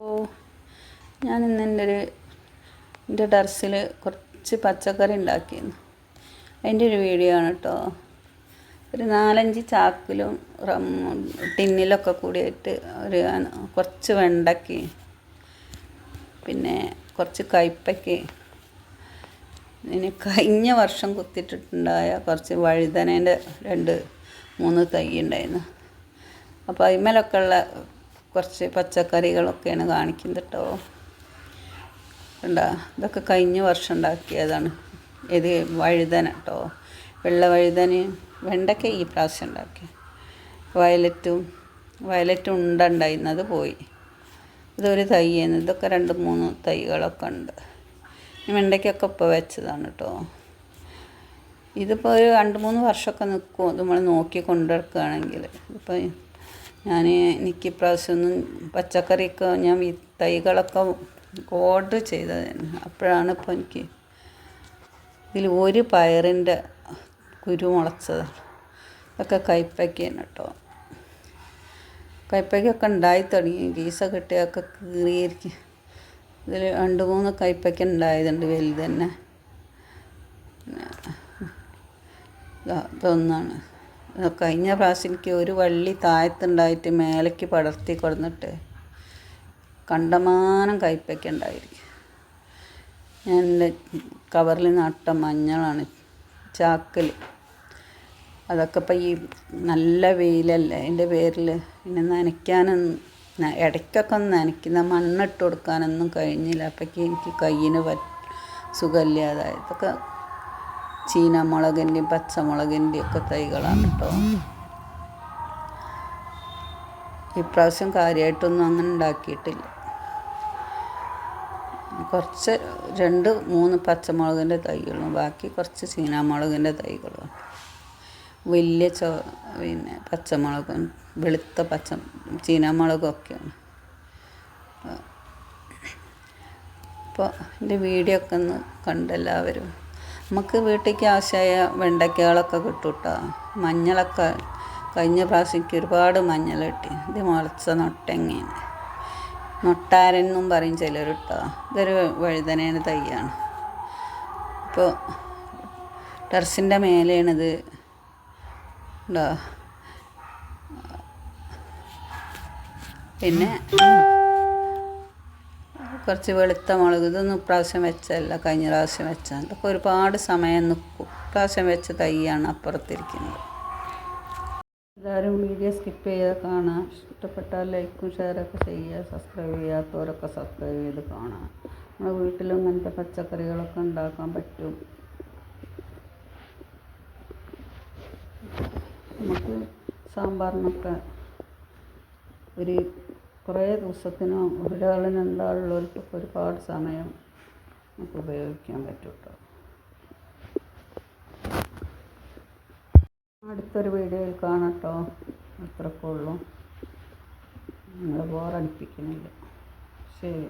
ഓ ഞാൻ ഇന്ന് എന്റെ ഒരു എന്റെ ടെറസിൽ കുറച്ച് പച്ചക്കറി ഉണ്ടാക്കിയിരുന്നു. അതിന്റെ ഒരു വീഡിയോ ആണ് കേട്ടോ. ഒരു നാലഞ്ച് ചാക്കിലും ടിന്നിലൊക്കെ കൂടിയിട്ട് ഒരു കുറച്ച് വെണ്ടയ്ക്ക് പിന്നെ കുറച്ച് കയ്പ്പയ്ക്ക് ഇനി കഴിഞ്ഞ വർഷം കുത്തിയിട്ടുണ്ടായ കുറച്ച് വഴുതനേന്റെ രണ്ട് മൂന്ന് തൈ ഉണ്ടായിരുന്നു. അപ്പോൾ അതിന്മേലൊക്കെ ഉള്ള കുറച്ച് പച്ചക്കറികളൊക്കെയാണ് കാണിക്കുന്നത് കേട്ടോ കണ്ടോ ഇതൊക്കെ കഴിഞ്ഞ വർഷം ഉണ്ടാക്കിയതാണ്. ഇത് വഴുതന കേട്ടോ വെള്ള വഴുതന് വെണ്ടയ്ക്ക ഈ പ്രാവശ്യം ഉണ്ടാക്കി. വയലറ്റും വയലറ്റും ഉണ്ട ഉണ്ടായിരുന്നത് പോയി. ഇതൊരു തൈയാണ്. ഇതൊക്കെ രണ്ട് മൂന്ന് തൈകളൊക്കെ ഉണ്ട്. വെണ്ടയ്ക്കൊക്കെ ഇപ്പോൾ വെച്ചതാണ് കേട്ടോ ഇതിപ്പോൾ ഒരു രണ്ട് മൂന്ന് വർഷമൊക്കെ നിൽക്കും. നമ്മൾ നോക്കി കൊണ്ടുവരക്കുകയാണെങ്കിൽ ഇപ്പോൾ ഞാൻ എനിക്ക് ഇപ്രാവശ്യമൊന്നും പച്ചക്കറിയൊക്കെ ഞാൻ ഈ തൈകളൊക്കെ ഓർഡർ ചെയ്തതാണ് അപ്പോഴാണ് ഇപ്പോൾ എനിക്ക് ഇതിൽ ഒരു പയറിന്റെ കുരു മുളച്ചത്. ഇതൊക്കെ കയ്പ്പയ്ക്കാണ് കേട്ടോ. കയ്പ്പയ്ക്കൊക്കെ ഉണ്ടായി തുടങ്ങി. ഗീസ കിട്ടിയൊക്കെ കീറിയിരിക്കും. ഇതിൽ രണ്ട് മൂന്ന് കയ്പ്പയ്ക്ക ഉണ്ടായതുണ്ട് വലുത് തന്നെ. ഇതൊന്നാണ്. കഴിഞ്ഞ പ്രാവശ്യം എനിക്ക് ഒരു വള്ളി താഴത്തുണ്ടായിട്ട് മേലേക്ക് പടർത്തി കൊടുന്നിട്ട് കണ്ടമാനം കയ്പ്പയ്ക്ക ഉണ്ടായിരിക്കും ഞാൻ എന്റെ കവറിൽ നട്ട മഞ്ഞളാണ് ചാക്കൽ. അതൊക്കെ ഇപ്പം ഈ നല്ല വെയിലല്ലേ അതിന്റെ പേരിൽ പിന്നെ നനയ്ക്കാനൊന്നും ഇടയ്ക്കൊക്കെ ഒന്ന് നനയ്ക്കുന്ന മണ്ണിട്ട് കൊടുക്കാനൊന്നും കഴിഞ്ഞില്ല. അപ്പോഴേക്ക് എനിക്ക് കയ്യിന് പറ്റ സുഖമില്ലാതായി. ഇതൊക്കെ ചീനമുളകിന്റെയും പച്ചമുളകിന്റെയും ഒക്കെ തൈകളാണ് കേട്ടോ. ഇപ്രാവശ്യം കാര്യമായിട്ടൊന്നും അങ്ങനെ ഉണ്ടാക്കിയിട്ടില്ല. കുറച്ച് രണ്ട് മൂന്ന് പച്ചമുളകിന്റെ തൈകളും ബാക്കി കുറച്ച് ചീനാമുളകിന്റെ തൈകളും. വലിയ ചോ പിന്നെ പച്ചമുളകും വെളുത്ത പച്ച ചീനാമുളകും ഒക്കെയാണ് അപ്പോൾ എന്റെ വീഡിയോ ഒക്കെ ഒന്ന് കണ്ടെല്ലാവരും നമുക്ക് വീട്ടിലേക്ക് ആവശ്യമായ വെണ്ടയ്ക്കകളൊക്കെ കിട്ടും കേട്ടോ മഞ്ഞളൊക്കെ കഴിഞ്ഞ പ്രാവശ്യം ഒരുപാട് മഞ്ഞൾ കിട്ടി. ഇത് മുളച്ച നൊട്ടങ്ങയാണ് നൊട്ടാരൻ എന്നും പറയും ചിലർ കേട്ടോ. ഇതൊരു വഴുതനേന് തൈയാണ്. ഇപ്പോൾ ടെറസിന്റെ മേലെയാണിത്. ഉണ്ടോ? പിന്നെ കുറച്ച് വെളുത്ത മുളക് ഇതൊന്നും ഇപ്രാവശ്യം വെച്ചല്ല കഴിഞ്ഞ പ്രാവശ്യം വെച്ചാൽ ഇതൊക്കെ ഒരുപാട് സമയം നിൽക്കും ഇപ്രാവശ്യം വെച്ച തൈയാണ് അപ്പുറത്തിരിക്കുന്നത്. എല്ലാവരും വീഡിയോ സ്കിപ്പ് ചെയ്ത് കാണാം. ഇഷ്ടപ്പെട്ടാൽ ലൈക്കും ഷെയറൊക്കെ ചെയ്യുക. സബ്സ്ക്രൈബ് ചെയ്യാത്തവരൊക്കെ സബ്സ്ക്രൈബ് ചെയ്ത് കാണാം. നമ്മുടെ വീട്ടിലും ഇങ്ങനത്തെ പച്ചക്കറികളൊക്കെ ഉണ്ടാക്കാൻ പറ്റും. നമുക്ക് സാമ്പാറിനൊക്കെ ഒരു കുറേ ദിവസത്തിനോ എന്താളുള്ളവർക്കൊക്കെ ഒരുപാട് സമയം നമുക്ക് ഉപയോഗിക്കാൻ പറ്റും കേട്ടോ അടുത്തൊരു വീഡിയോയിൽ കാണട്ടോ അത്രക്കുള്ളൂ. നിങ്ങൾ ബോറടിപ്പിക്കുന്നില്ല ശരി.